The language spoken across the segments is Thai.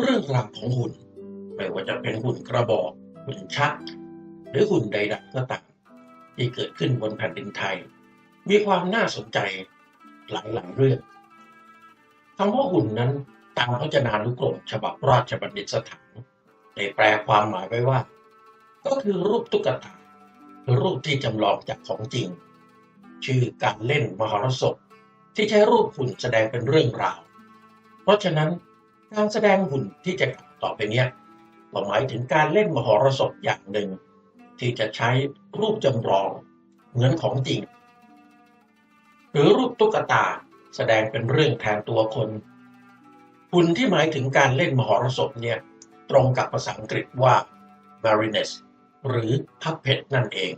เรื่องราวของหุ่น ไม่ว่าจะเป็นหุ่นกระบอก หุ่นชัก หรือหุ่นใดๆก็ตามที่เกิดขึ้นบนแผ่นดินไทย มีความน่าสนใจหลายๆเรื่องคำว่าหุ่นนั้นตามพจนานุกรมฉบับราชบัณฑิตสถานได้แปลความหมายไว้ว่า ก็คือรูปตุ๊กตารูปที่จำลองจากของจริง ชื่อการเล่นมหรสพที่ใช้รูปหุ่นแสดงเป็นเรื่องราว เพราะฉะนั้น การแสดงหุ่นที่จะต่อไปเนี้ยก็หมายถึงการเล่นมหรสพอย่างหนึ่ง ที่จะใช้รูปจำลองเหมือนของจริง หรือรูปตุ๊กตาแสดงเป็นเรื่องแทนตัวคนหุ่นที่หมายถึงการเล่นมหรสพเนี่ยตรงกับภาษาอังกฤษว่า marionette หรือ puppet นั่นเอง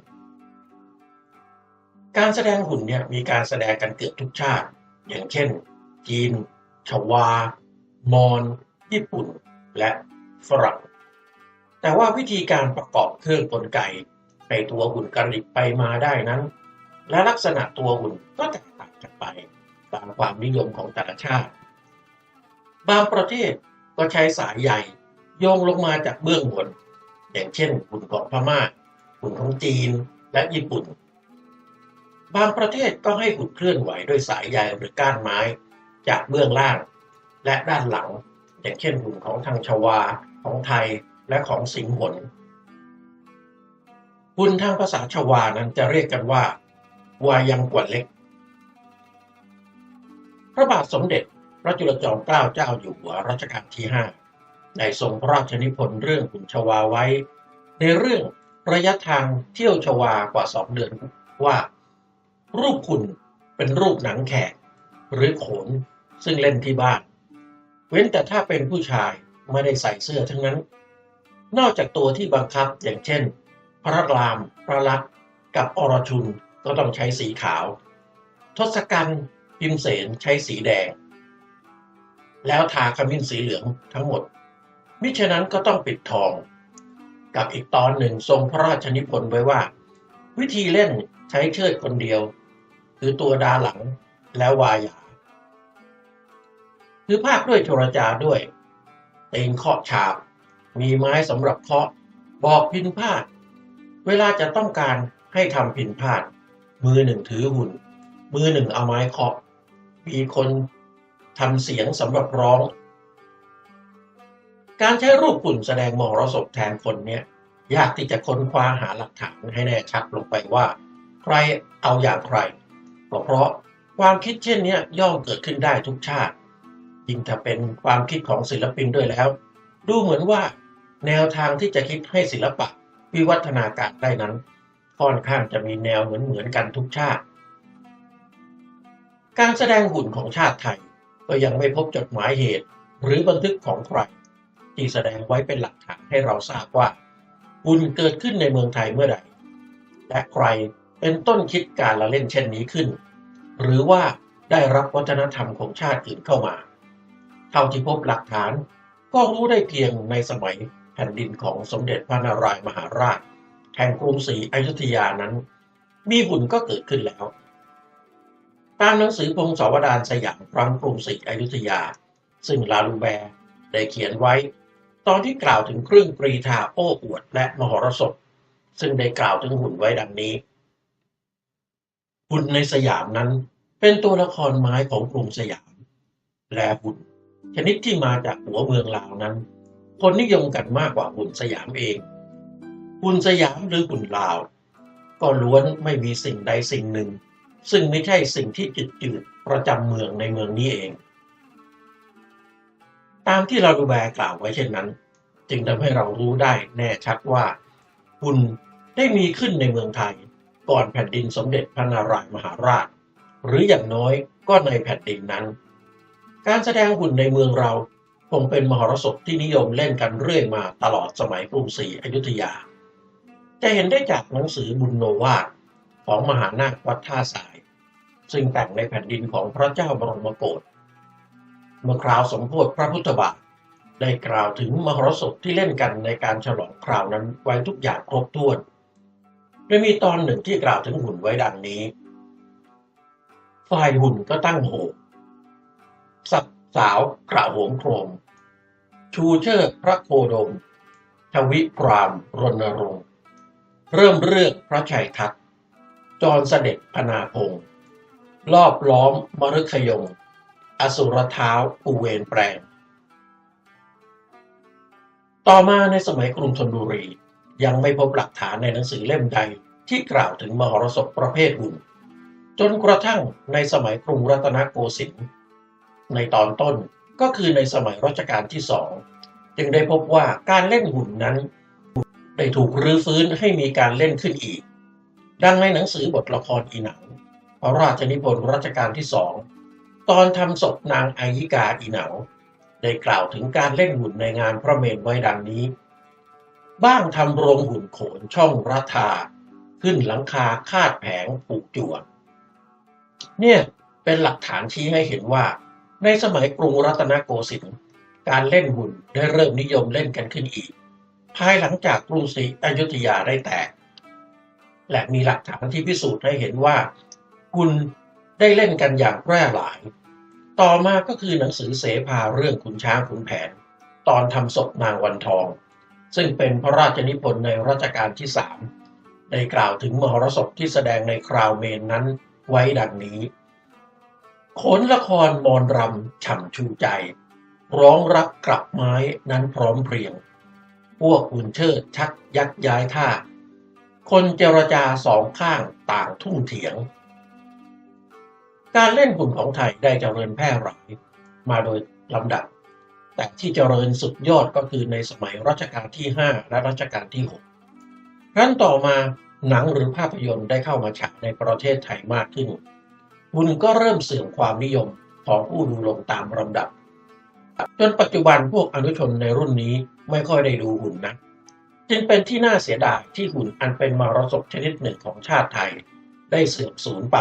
การแสดงหุ่นเนี่ยมีการแสดงกันเกือบทุกชาติ อย่างเช่น จีน ชวา มอญญี่ปุ่น และฝรั่ง แต่ว่าวิธีการประกอบเครื่องกลไกในตัวหุ่นกระดิกไปมาได้นั้น และลักษณะตัวหุ่นก็แตกต่างกันไปตามความนิยมของแต่ละชาติ บางประเทศก็ใช้สายใยโยงลงมาจากเบื้องบน อย่างเช่นหุ่นของพม่าหุ่นของจีนและญี่ปุ่น บางประเทศก็ให้หุ่นเคลื่อนไหวด้วยสายใยหรือก้านไม้ จากเบื้องล่าง และด้านหลัง อย่างเช่นหุ่นของทางชวา ของไทยและของสิงห์หนหุ่นทางภาษาชวานั้นจะเรียกกันว่าวายังกว่าเล็ก พระบาทสมเด็จพระจุลจอมเกล้าเจ้าอยู่หัวรัชกาลที่ 5 ได้ทรงพระราชนิพนธ์เรื่องหุ่นชวาไว้ ในเรื่องระยะทางเที่ยวชวากว่าสองเดือนว่า รูปหุ่นเป็นรูปหนังแขกหรือโขนซึ่งเล่นที่บ้าน เว้นแต่ถ้าเป็นผู้ชายไม่ได้ใส่เสื้อทั้งนั้น นอกจากตัวที่บังคับอย่างเช่น พระราม พระลักษณ์กับอรชุนก็ต้องใช้สีขาว ทศกัณฐ์พิมเสนใช้สีแดง แล้วทาขมิ้นสีเหลืองทั้งหมด มิฉะนั้นก็ต้องปิดทอง กับอีกตอนหนึ่งทรงพระราชนิพนธ์ไว้ว่า วิธีเล่นใช้เชิดคนเดียว คือตัวดาหลังแล้ววายา คือภาคด้วยโทรจาด้วยเตีนเคาะฉาบ มีไม้สำหรับเคาะ บอกพินพาดเวลาจะต้องการให้ทำพินพาดมือหนึ่งถือหุ่น มือหนึ่งเอาไม้เคาะ มีคนทำเสียงสำหรับร้อง การใช้รูปหุ่นแสดงมหรสพแทนคนเนี่ยยากที่จะค้นคว้าหาหลักฐานให้แน่ชัดลงไปว่า ใครเอาอย่างใครเพราะความคิดเช่นนี้ย่อมเกิดขึ้นได้ทุกชาติ ยิ่งถ้าเป็นความคิดของศิลปินด้วยแล้ว ดูเหมือนว่า แนวทางที่จะคิดให้ศิลปะวิวัฒนาการได้นั้น ค่อนข้างจะมีแนวเหมือนเหมือนกันทุกชาติ การแสดงหุ่นของชาติไทย ก็ยังไม่พบจดหมายเหตุ หรือบันทึกของใครที่แสดงไว้เป็นหลักฐานให้เราทราบว่าหุ่นเกิดขึ้นในเมืองไทยเมื่อใดและใครเป็นต้นคิดการละเล่นเช่นนี้ขึ้น หรือว่าได้รับวัฒนธรรมของชาติอื่นเข้ามา ท่าที่พบหลักฐาน ก็รู้ได้เพียงในสมัยแผ่นดินของสมเด็จพระนารายมหาราช แห่งกรุงศรีอยุธยานั้น มีหุ่นก็เกิดขึ้นแล้ว ตามหนังสือพงศาวดารสยามครั้งกรุงศรีอยุธยา ซึ่งลาลูแบร์ได้เขียนไว้ ตอนที่กล่าวถึงเครื่องปรีธาโอ้อวดและมหรสพซึ่งได้กล่าวถึงหุ่นไว้ดังนี้ หุ่นในสยามนั้นเป็นตัวละครไม้ของกรุงสยาม และหุ่น ชนิดที่มาจากหัวเมืองลาวนั้น คนนิยมกันมากกว่าหุ่นสยามเองหุ่นสยามหรือหุ่นลาว ก็ล้วนไม่มีสิ่งใดสิ่งหนึ่ง ซึ่งไม่ใช่สิ่งที่จืดๆประจำเมืองในเมืองนี้เอง ตามที่เราดูแบกล่าวไว้เช่นนั้น จึงทำให้เรารู้ได้แน่ชัดว่าหุ่นได้มีขึ้นในเมืองไทยก่อนแผ่นดินสมเด็จพระนารายมหาราช หรืออย่างน้อยก็ในแผ่นดินนั้น การแสดงหุ่นในเมืองเราคงเป็นมหรสพที่นิยมเล่นกันเรื่อยมาตลอดสมัยกรุงศรีอยุธยา จะเห็นได้จากหนังสือบุญโนวาทของมหานาควัดท่าสาย ซึ่งแต่งในแผ่นดินของพระเจ้าบรมโกศเมื่อคราวสมโภชพระพุทธบาทได้กล่าวถึงมหรสพที่เล่นกันในการฉลองคราวนั้นไว้ทุกอย่างครบถ้วนโดยมีตอนหนึ่งที่กล่าวถึงหุ่นไว้ดังนี้ ฝ่ายหุ่นก็ตั้งโห สับสาวกระโหมโครมชชูเชิดพระโคดม ทวิพรามรณรงค์ เริ่มเรื่องพระชัยทัศจรเสด็จพนาพงศ์รอบล้อมมฤคยง อสุรเท้าอุเวนแปลง ต่อมาในสมัยกรุงธนบุรี ยังไม่พบหลักฐานในหนังสือเล่มใดที่กล่าวถึงมหรสพประเภทหุ่น จนกระทั่งในสมัยกรุงรัตนโกสินทร์ ในตอนต้นก็คือในสมัยรัชกาลที่สองจึงได้พบว่าการเล่นหุ่นนั้นได้ถูกรื้อฟื้นให้มีการเล่นขึ้นอีก ดังในหนังสือบทละครอีหนัง พระราชนิพนธ์รัชกาลที่สองตอนทำศพนางอายิกาอีหนาได้กล่าวถึงการเล่นหุ่นในงานพระเมรุไว้ดังนี้ บ้างทำโรงหุ่นโขนช่องรัฐา ขึ้นหลังคาคาดแผงผูกจวดเนี่ยเป็นหลักฐานชี้ให้เห็นว่า ในสมัยกรุงรัตนโกสินทร์การเล่นหุ่นได้เริ่มนิยมเล่นกันขึ้นอีก ภายหลังจากกรุงศรีอยุธยาได้แตก และมีหลักฐานที่พิสูจน์ให้เห็นว่าหุ่นได้เล่นกันอย่างแพร่หลาย ต่อมาก็คือหนังสือเสภาเรื่องขุนช้างขุนแผน ตอนทำศพนางวันทอง ซึ่งเป็นพระราชนิพนธ์ในรัชกาลที่สามได้กล่าวถึงมหรสพที่แสดงในคราวเมนนั้นไว้ดังนี้ ขนละครมอนรำฉ่ำชูใจ ร้องรักกลับไม้นั้นพร้อมเพรียง พวกอุ่นเชิดชักยักย้ายท่า คนเจรจาสองข้างต่างทุ่งเถียง การเล่นหุ่นของไทยได้เจริญแพร่หลายมาโดยลำดับ แต่ที่เจริญสุดยอดก็คือในสมัยรัชกาลที่ 5 และรัชกาลที่ 6 ครั้นต่อมาหนังหรือภาพยนตร์ได้เข้ามาฉายในประเทศไทยมากขึ้น หุ่นก็เริ่มเสื่อมความนิยมของผู้ดูลงตามลำดับ จนปัจจุบันพวกอนุชนในรุ่นนี้ไม่ค่อยได้ดูหุ่นนะจึงเป็นที่น่าเสียดายที่หุ่นอันเป็นมรสพชนิดหนึ่งของชาติไทย ได้เสื่อมสูญไป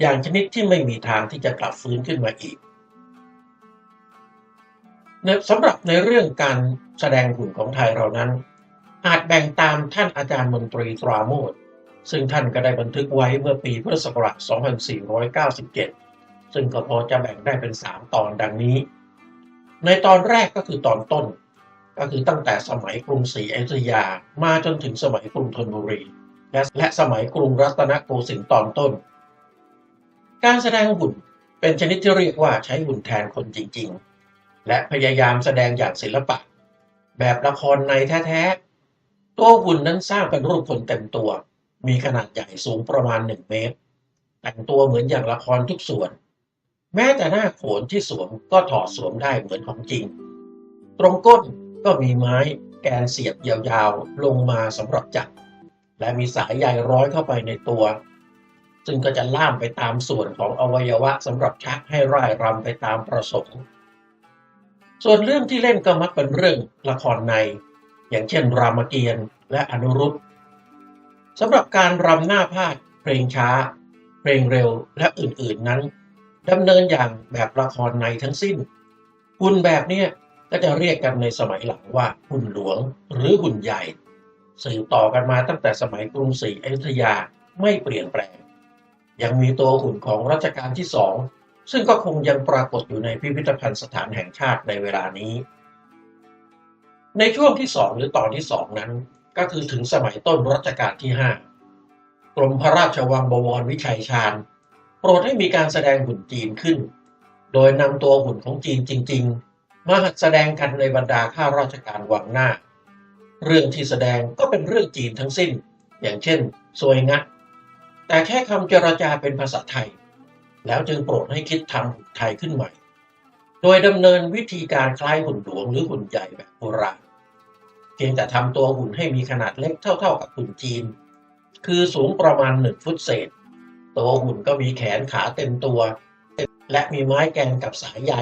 อย่างชนิดที่ไม่มีทางที่จะกลับฟื้นขึ้นมาอีกสำหรับในเรื่องการแสดงหุ่นของไทยเรานั้น อาจแบ่งตามท่านอาจารย์มนตรีตราโมด ซึ่งท่านก็ได้บันทึกไว้เมื่อปีพุทธศักราช 2497 ซึ่งก็พอจะแบ่งได้เป็น 3 ตอนดังนี้ ในตอนแรกก็คือตอนต้น ก็คือตั้งแต่สมัยกรุงศรีอยุธยามาจนถึงสมัยกรุงธนบุรี และและสมัยกรุงรัตนโกสินทร์ตอนต้น การแสดงหุ่นเป็นชนิดที่เรียกว่าใช้หุ่นแทนคนจริง ๆ และพยายามแสดงอย่างศิลปะ แบบละครในแท้ๆ ตัวหุ่นนั้นสร้างเป็นรูปคนเต็มตัว มีขนาดใหญ่สูงประมาณ1เมตร แต่งตัวเหมือนอย่างละครทุกส่วน แม้แต่หน้าโขนที่สวมก็ถอดสวมได้เหมือนของจริง ตรงก้นก็มีไม้แกนเสียบยาวๆ ลงมาสำหรับจับ และมีสายใยร้อยเข้าไปในตัว ซึ่งก็จะล่ามไปตามส่วนของอวัยวะสำหรับชักให้ร่ายรำไปตามประสงค์ส่วนเรื่องที่เล่นก็มักเป็นเรื่องละครใน อย่างเช่นรามเกียรติ์และอนุรุต สำหรับการรำหน้าพาดเพลงช้า เพลงเร็วและอื่นๆนั้นดำเนินอย่างแบบละครในทั้งสิ้น หุ่นแบบเนี้ยก็จะเรียกกันในสมัยหลังว่าหุ่นหลวงหรือหุ่นใหญ่ สืบต่อกันมาตั้งแต่สมัยกรุงศรีอยุธยาไม่เปลี่ยนแปลง ยังมีตัวหุ่นของรัชกาลที่สองซึ่งก็คงยังปรากฏอยู่ในพิพิธภัณฑ์สถานแห่งชาติในเวลานี้ ในช่วงที่สองหรือตอนที่สองนั้น ก็คือถึงสมัยต้นรัชกาลที่ห้ากรมพระราชวังบวรวิชัยชาญ โปรดให้มีการแสดงหุ่นจีนขึ้น โดยนำตัวหุ่นของจีนจริง ๆ มาหัดแสดงกันในบรรดาข้าราชการวังหน้า เรื่องที่แสดงก็เป็นเรื่องจีนทั้งสิ้น อย่างเช่นซวยงะแต่แค่คำเจรจาเป็นภาษาไทย แล้วจึงโปรดให้คิดทำหุ่นไทยขึ้นใหม่ โดยดำเนินวิธีการคล้ายหุ่นหลวงหรือหุ่นใหญ่แบบโบราณ พียงแต่ทำตัวหุ่นให้มีขนาดเล็กเท่า ๆ กับหุ่นจีน คือสูงประมาณหนึ่งฟุตเศษ ตัวหุ่นก็มีแขนขาเต็มตัว และมีไม้แกนกับสายใย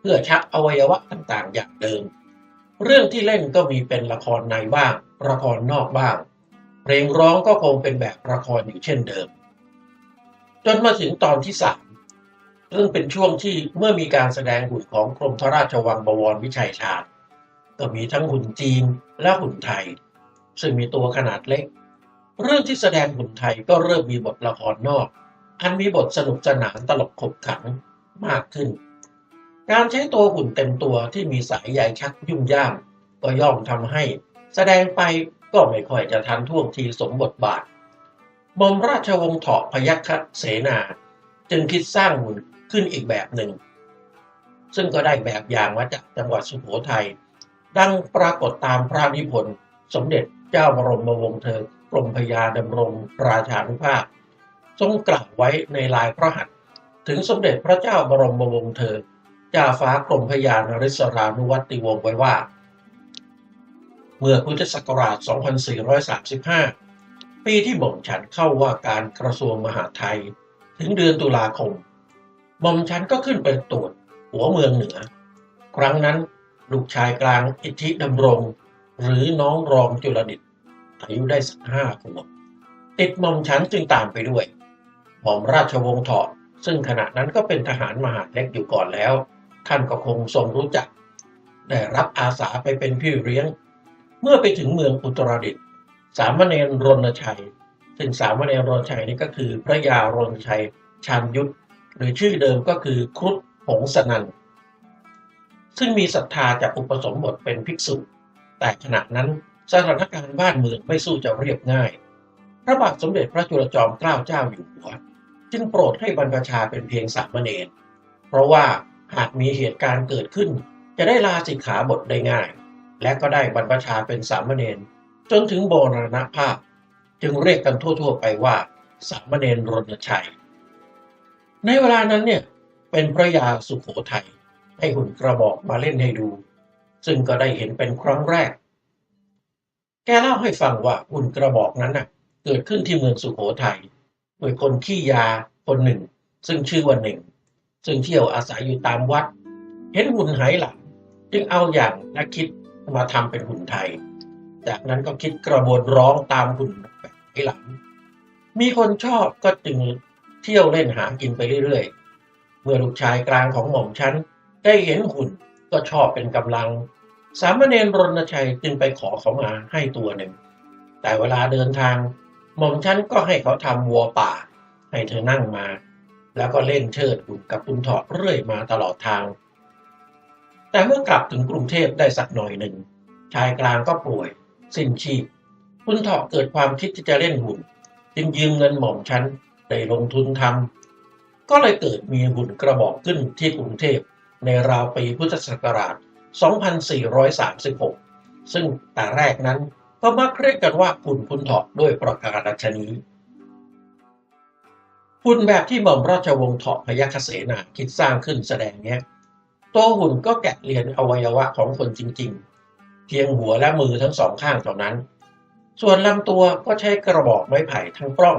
เพื่อชักอวัยวะต่างๆ อย่างเดิม เรื่องที่เล่นก็มีเป็นละครในบ้าง ละครนอกบ้าง เพลงร้องก็คงเป็นแบบละครอยู่เช่นเดิม จนมาถึงตอนที่สามซึ่งเป็นช่วงที่เมื่อมีการแสดงหุ่นของกรมพระราชวังบวรวิชัยชาญ ก็มีทั้งหุ่นจีนและหุ่นไทย ซึ่งมีตัวขนาดเล็ก เรื่องที่แสดงหุ่นไทยก็เริ่มมีบทละครนอก อันมีบทสนุกสนานตลกขบขันมากขึ้น การใช้ตัวหุ่นเต็มตัวที่มีสายใยชักยุ่งยามก็ย่อมทำให้ แสดงไปก็ไม่ค่อยจะทันท่วงทีสมบทบาทมอมราชวงศ์เถาะพยัคฆเสนา จึงคิดสร้างหุ่นขึ้นอีกแบบหนึ่ง ซึ่งก็ได้แบบอย่างมาจากจังหวัดสุโขทัย ดังปรากฏตามพระนิพนธ์สมเด็จเจ้าบรมวงศ์เธอกรมพยาดำรงราชานุภาพ ทรงกล่าวไว้ในลายพระหัตถ์ถึงสมเด็จพระเจ้าบรมวงศ์เธอ เจ้าฟ้ากรมพยานริศรานุวัติวงศ์ไว้ว่า เมื่อพุทธศักราช 2435 ปีที่หม่อมฉันเข้าว่าการกระทรวงมหาดไทย ถึงเดือนตุลาคมหม่อมฉันก็ขึ้นไปตรวจหัวเมืองเหนือ ครั้งนั้น ลูกชายกลางอิทธิดำรง หรือน้องรองจุลดิตอายุได้สักห้าขวบติดหม่อมฉันจึงตามไปด้วย หม่อมราชวงศ์เถาะซึ่งขณะนั้นก็เป็นทหารมหาเล็กอยู่ก่อนแล้ว ท่านก็คงทรงรู้จัก ได้รับอาสาไปเป็นพี่เลี้ยง เมื่อไปถึงเมืองอุตรดิตสามเณรรณชัย ซึ่งสามเณรรณชัยนี่ก็คือพระยารณชัยชานยุทธหรือชื่อเดิมก็คือครุฑหงสนัน ซึ่งมีศรัทธาจากอุปสมบทเป็นภิกษุ แต่ขณะนั้นสถานการณ์บ้านเมืองไม่สู้จะเรียบง่าย พระบาทสมเด็จพระจุลจอมเกล้าเจ้าอยู่หัวจึงโปรดให้บรรพชาเป็นเพียงสามเณรเพราะว่าหากมีเหตุการณ์เกิดขึ้น จะได้ลาสิกขาบทได้ง่าย และก็ได้บรรพชาเป็นสามเณรจนถึงโบรณภาพ จึงเรียกกันทั่ว ๆ ไปว่าสามเณรรณชัย ในเวลานั้นเนี่ยเป็นพระยาสุขโขทัย ให้หุ่นกระบอกมาเล่นให้ดู ซึ่งก็ได้เห็นเป็นครั้งแรก แกเล่าให้ฟังว่าหุ่นกระบอกนั้นน่ะ เกิดขึ้นที่เมืองสุขโขทัยโดยคนขี้ยาคนหนึ่ง ซึ่งชื่อว่าหนึ่ง ซึ่งเที่ยวอาศัยอยู่ตามวัด เห็นหุ่นไหหลังจึงเอาอย่างนักคิดมาทำเป็นหุ่นไทย จากนั้นก็คิดกระบวนร้องตามหุ่นแบบไหหลัง มีคนชอบก็จึงเที่ยวเล่นหากินไปเรื่อยๆ เมื่อลูกชายกลางของหม่อมฉัน ได้เห็นหุ่นก็ชอบเป็นกำลัง สามเณรรณชัยจึงไปขอเขามาให้ตัวหนึ่ง แต่เวลาเดินทาง หม่อมฉันก็ให้เขาทำวัวป่า ให้เธอนั่งมา แล้วก็เล่นเชิดหุ่นกับคุณเถาะเรื่อยมาตลอดทาง แต่เมื่อกลับถึงกรุงเทพได้สักหน่อยหนึ่ง ชายกลางก็ป่วย สิ้นชีพ คุณเถาะเกิดความคิดที่จะเล่นหุ่น จึงยืมเงินหม่อมฉันได้ลงทุนทำก็เลยเกิดมีหุ่นกระบอกขึ้นที่กรุงเทพ ในราวปีพุทธศักราช 2436 ซึ่งแต่แรกนั้นก็มักเรียกกันว่าหุ่นคุณเถาะด้วยประการฉนี้หุ่นแบบที่หม่อมราชวงศ์เถาะพยัคฆเสนาคิดสร้างขึ้นแสดงเนี้ยตัวหุ่นก็แกะเรียนอวัยวะของคนจริง ๆ เพียงหัวและมือทั้งสองข้างเท่านั้น ส่วนลำตัวก็ใช้กระบอกไม้ไผ่ทั้งปล้อง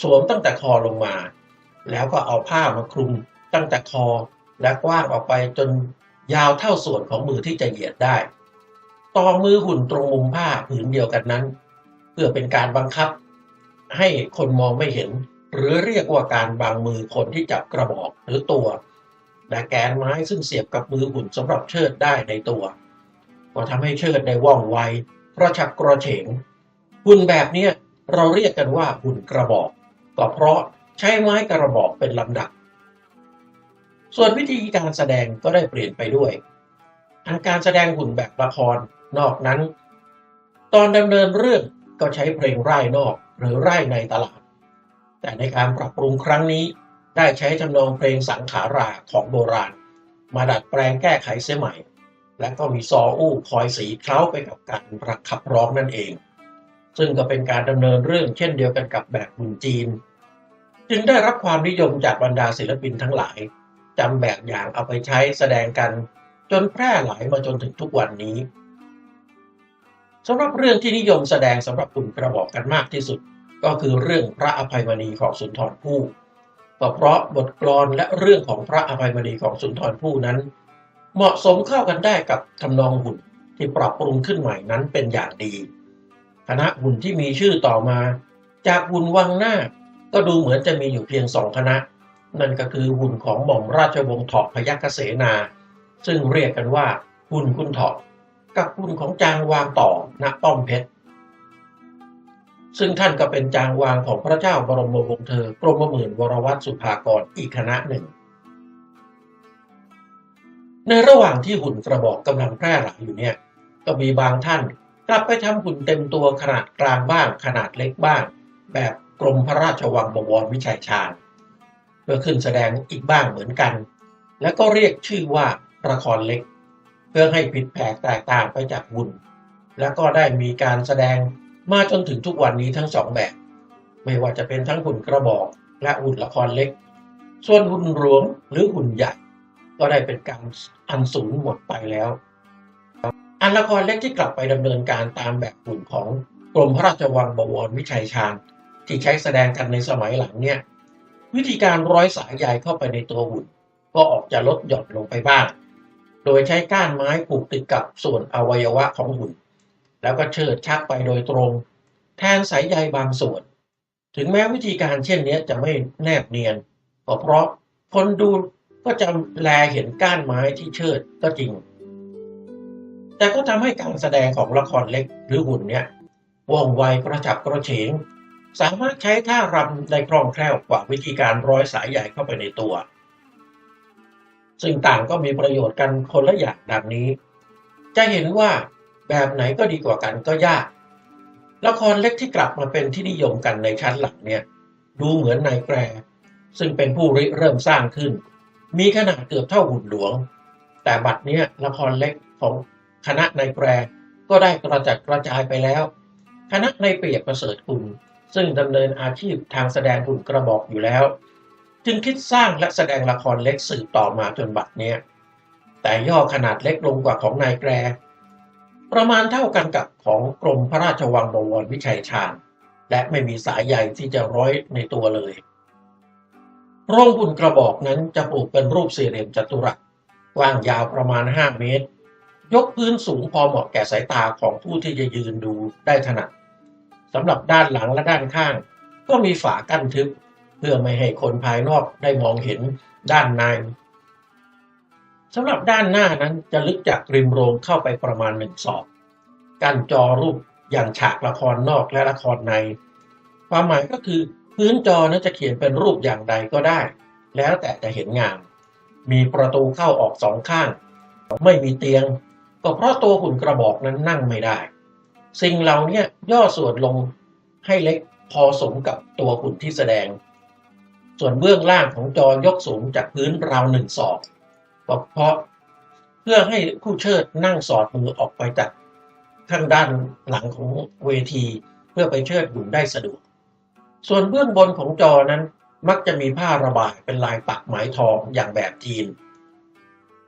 สวมตั้งแต่คอลงมา แล้วก็เอาผ้ามาคลุมตั้งแต่คอ และกว้างออกไปจนยาวเท่าส่วนของมือที่จะเหยียดได้ ต่อมือหุ่นตรงมุมผ้าผืนเดียวกันนั้น เพื่อเป็นการบังคับ ให้คนมองไม่เห็น หรือเรียกว่าการบางมือคนที่จับกระบอกหรือตัวและแกนไม้ซึ่งเสียบกับมือหุ่นสำหรับเชิดได้ในตัว ก็ทำให้เชิดได้ว่องไวกระฉับกระเฉงหุ่นแบบนี้เราเรียกกันว่าหุ่นกระบอก ก็เพราะใช้ไม้กระบอกเป็นลำดับ ส่วนวิธีการแสดงก็ได้เปลี่ยนไปด้วยทาการแสดงหุ่นแบบละครนอกนั้น ตอนดำเนินเรื่องก็ใช้เพลงไร่นอกหรือไร่ในตลาด แต่ในการปรับปรุงครั้งนี้ ได้ใช้ทำนองเพลงสังขาราของโบราณ มาดัดแปลงแก้ไขเสียใหม่ และก็มีซออู้คอยสีเคล้าไปกับการประขับร้องนั่นเอง ซึ่งก็เป็นการดำเนินเรื่องเช่นเดียวกันกับแบบหุ่นจีน จึงได้รับความนิยมจากบรรดาศิลปินทั้งหลาย จำแบบอย่างเอาไปใช้แสดงกัน จนแพร่หลายมาจนถึงทุกวันนี้สำหรับเรื่องที่นิยมแสดงสำหรับกลุ่มกระบอกกันมากที่สุด ก็คือเรื่องพระอภัยมณีของสุนทรภู่ก็เพราะบทกลอนและเรื่องของพระอภัยมณีของสุนทรภู่นั้น เหมาะสมเข้ากันได้กับทำนองหุ่นที่ปรับปรุงขึ้นใหม่นั้นเป็นอย่างดี คณะหุ่นที่มีชื่อต่อมา จากหุ่นวังหน้าก็ดูเหมือนจะมีอยู่เพียงสองคณะ นั่นก็คือหุ่นของหม่อมราชวงศ์เถาะพยัคฆเสนา ซึ่งเรียกกันว่าหุ่นคุณเถาะกับหุ่นของจางวางต่อณป้อมเพชรซึ่งท่านก็เป็นจางวางของพระเจ้าบรมวงศ์เธอกรมหมื่นวรวัตสุภากรอีกคณะหนึ่ง ในระหว่างที่หุ่นกระบอกกำลังแพร่หลายอยู่เนี่ย ก็มีบางท่านกลับไปทำหุ่นเต็มตัวขนาดกลางบ้างขนาดเล็กบ้าง แบบกรมพระราชวังบวรวิชัยชาญ เพื่อขึ้นแสดงอีกบ้างเหมือนกัน แล้วก็เรียกชื่อว่าละครเล็ก เพื่อให้ผิดแผกแตกต่างไปจากหุ่นแล้วก็ได้มีการแสดงมาจนถึงทุกวันนี้ทั้งสองแบบ ไม่ว่าจะเป็นทั้งหุ่นกระบอกและหุ่นละครเล็ก ส่วนหุ่นหลวงหรือหุ่นใหญ่ ก็ได้เป็นการอันสูญหมดไปแล้ว อันละครเล็กที่กลับไปดำเนินการตามแบบหุ่นของกรมพระราชวังบวรวิชัยชาญที่ใช้แสดงกันในสมัยหลังเนี่ย วิธีการร้อยสายใยเข้าไปในตัวหุ่น ก็ออกจะลดหย่อนลงไปบ้าง โดยใช้ก้านไม้ผูกติดกับส่วนอวัยวะของหุ่น แล้วก็เชิดชักไปโดยตรง แทนสายใยบางส่วน ถึงแม้วิธีการเช่นนี้จะไม่แนบเนียนก็เพราะคนดูก็จะแลเห็นก้านไม้ที่เชิดก็จริง แต่ก็ทำให้การแสดงของละครเล็กหรือหุ่นเนี่ยว่องไวกระฉับกระเฉง สามารถใช้ท่ารำได้คล่องแคล่วกว่าวิธีการร้อยสายใหญ่เข้าไปในตัว ซึ่งต่างก็มีประโยชน์กันคนละอย่างดังนี้ จะเห็นว่าแบบไหนก็ดีกว่ากันก็ยาก ละครเล็กที่กลับมาเป็นที่นิยมกันในชั้นหลังเนี่ย ดูเหมือนนายแกรซึ่งเป็นผู้ริเริ่มสร้างขึ้น มีขนาดเกือบเท่าหุ่นหลวง แต่บัดเนี้ยละครเล็กของคณะนายแกรก็ได้กระจัดกระจายไปแล้ว คณะนายเปียกประเสริฐกุล ซึ่งดำเนินอาชีพทางแสดงหุ่นกระบอกอยู่แล้ว จึงคิดสร้างและแสดงละครเล็กสืบต่อมาจนบัดเนี้ยแต่ย่อขนาดเล็กลงกว่าของนายแกร ประมาณเท่ากันกับของกรมพระราชวังบวรวิชัยชาญและไม่มีสายใยที่จะร้อยในตัวเลยโรงหุ่นกระบอกนั้นจะปลูกเป็นรูปสี่เหลี่ยมจัตุรัสกว้างยาวประมาณ 5 เมตร ยกพื้นสูงพอเหมาะแก่สายตาของผู้ที่จะยืนดูได้ถนัด สำหรับด้านหลังและด้านข้าง ก็มีฝากั้นทึบ เพื่อไม่ให้คนภายนอกได้มองเห็นด้านในสำหรับด้านหน้านั้นจะลึกจากริมโรงเข้าไปประมาณหนึ่งศอกกั้นจอรูปอย่างฉากละครนอกและละครใน ความหมายก็คือพื้นจอนั้นจะเขียนเป็นรูปอย่างใดก็ได้ แล้วแต่จะเห็นงาม มีประตูเข้าออกสองข้าง ไม่มีเตียง ก็เพราะตัวหุ่นกระบอกนั้นนั่งไม่ได้ สิ่งเหล่านี้ย่อส่วนลงให้เล็กพอสมกับตัวหุ่นที่แสดง ส่วนเบื้องล่างของจอยกสูงจากพื้นราวหนึ่งศอกเพราะเพื่อให้ผู้เชิดนั่งสอดมือออกไปจากข้างด้านหลังของเวที เพื่อไปเชิดหุ่นได้สะดวก ส่วนเบื้องบนของจอนั้นมักจะมีผ้าระบายเป็นลายปักไหมทองอย่างแบบจีน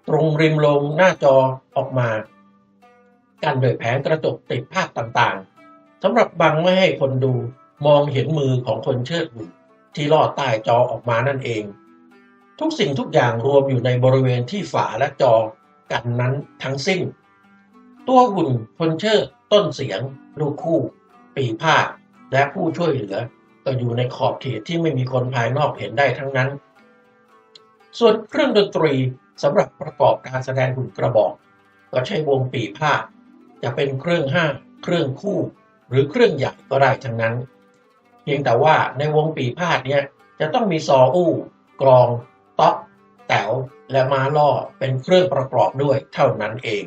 ตรงริมลงหน้าจอออกมา กันโดยแผงกระจกติดภาพต่างๆสำหรับบังไม่ให้คนดูมองเห็นมือของคนเชิดหุ่นที่ลอดใต้จอออกมานั่นเอง ทุกสิ่งทุกอย่างรวมอยู่ในบริเวณที่ฝาและจอกันนั้นทั้งสิ้น ตัวหุ่นคนเชิดต้นเสียง ลูกคู่ ปีพาดและผู้ช่วยเหลือ ก็อยู่ในขอบเขตที่ไม่มีคนภายนอกเห็นได้ทั้งนั้น ส่วนเครื่องดนตรีสำหรับประกอบการแสดงหุ่นกระบอก ก็ใช้วงปีพาด จะเป็นเครื่องห้าเครื่องคู่ หรือเครื่องใหญ่ก็ได้ทั้งนั้น เพียงแต่ว่าในวงปีพาดเนี่ยจะต้องมีซออู้ กรอง ต๊อก แต๋ว และมาล่อเป็นเครื่องประกอบด้วยเท่านั้นเอง